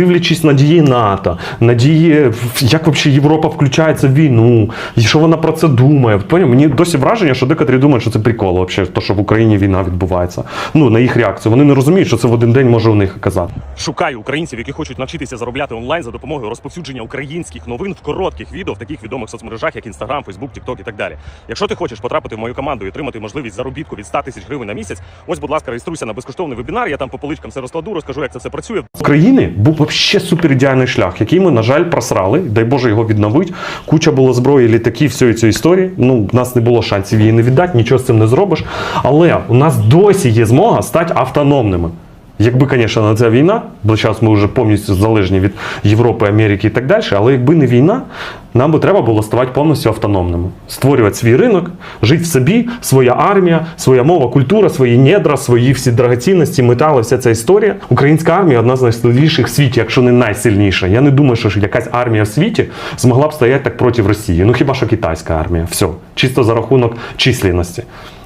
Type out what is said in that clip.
Дивлячись на дії НАТО, на дії, в- як взагалі Європа включається в війну, і що вона про це думає. Поняв? Мені досі враження, що декотрі думають, що це прикол, взагалі, то, що в Україні війна відбувається. Ну, на їх реакцію. Вони не розуміють, що це в один день може у них оказати. Шукаю українців, які хочуть навчитися заробляти онлайн за допомогою розповсюдження українських новин в коротких відео в таких відомих соцмережах, як Instagram, Facebook, TikTok і так далі. Якщо ти хочеш потрапити в мою команду і отримати можливість заробітку від 100 тисяч гривень на місяць, ось, будь ласка, реєструйся на безкоштовний вебінар. Я там по поличкам все розкладу, розкажу, як це все працює. В країни був взагалі супер ідеальний шлях, який ми, на жаль, просрали. Дай Боже його відновить. Куча було зброї, літаків, всієї цієї історії. Ну, в нас не було шансів її не віддати, нічого з цим не зробиш. Але у нас досі є змога стати автономними. Якби, звісно, ця війна, бо зараз ми вже повністю залежні від Європи, Америки і так далі, але якби не війна, нам би треба було ставати повністю автономними, створювати свій ринок, жити в собі, своя армія, своя мова, культура, свої недра, свої всі драгоцінності, метали, вся ця історія. Українська армія одна з найсильніших в світі, якщо не найсильніша. Я не думаю, що якась армія в світі змогла б стояти так проти Росії. Ну хіба що китайська армія? Все, чисто за рахунок численності.